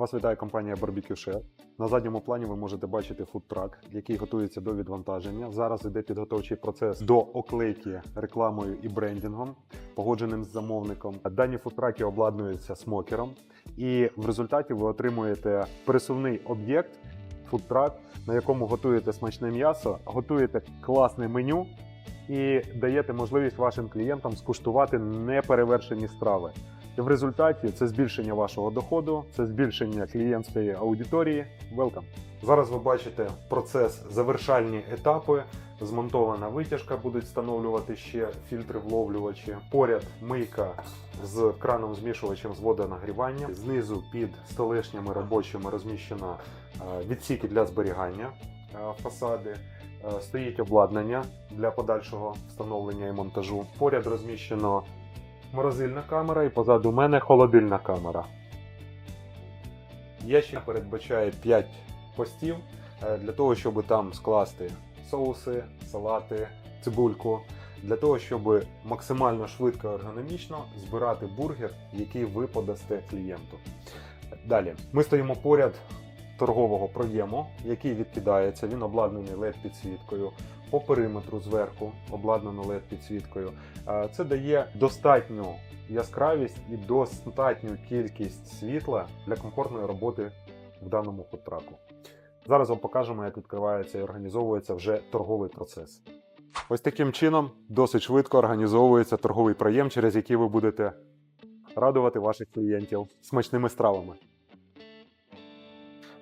Вас вітає компанія Barbecue Chef. На задньому плані ви можете бачити фудтрак, який готується до відвантаження. Зараз іде підготовчий процес до оклейки рекламою і брендингом, погодженим з замовником. Дані фудтраки обладнуються смокером, і в результаті ви отримуєте пересувний об'єкт, фудтрак, на якому готуєте смачне м'ясо, готуєте класне меню і даєте можливість вашим клієнтам скуштувати неперевершені страви. І в результаті це збільшення вашого доходу, це збільшення клієнтської аудиторії. Welcome! Зараз ви бачите процес завершальні етапи. Змонтована витяжка, будуть встановлювати ще фільтри вловлювачі. Поряд мийка з краном змішувачем з водонагрівання. Знизу під столешнями робочими розміщено е, відсіки для зберігання е, фасади. Е, Стоїть обладнання для подальшого встановлення і монтажу. Поряд розміщено морозильна камера і позаду мене холодильна камера. Ящик передбачає 5 постів е, для того, щоб там скласти соуси, салати, цибульку, для того, щоб максимально швидко і ергономічно збирати бургер, який ви подасте клієнту. Далі ми стоїмо поряд торгового проєму, який відкидається. Він обладнаний led підсвіткою. По периметру зверху обладнано led підсвіткою. Е, Це дає достатню яскравість і достатню кількість світла для комфортної роботи в даному фудтраку. Зараз вам покажемо, як відкривається і організовується вже торговий процес. Ось таким чином досить швидко організовується торговий проєм, через який ви будете радувати ваших клієнтів смачними стравами.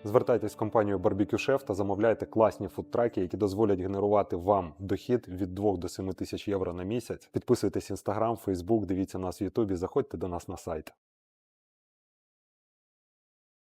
Звертайтесь в компанію Barbecue Chef та замовляйте класні фудтраки, які дозволять генерувати вам дохід від 2 до 7 тисяч євро на місяць. Підписуйтесь Instagram, Facebook, дивіться нас в Ютубі, заходьте до нас на сайт.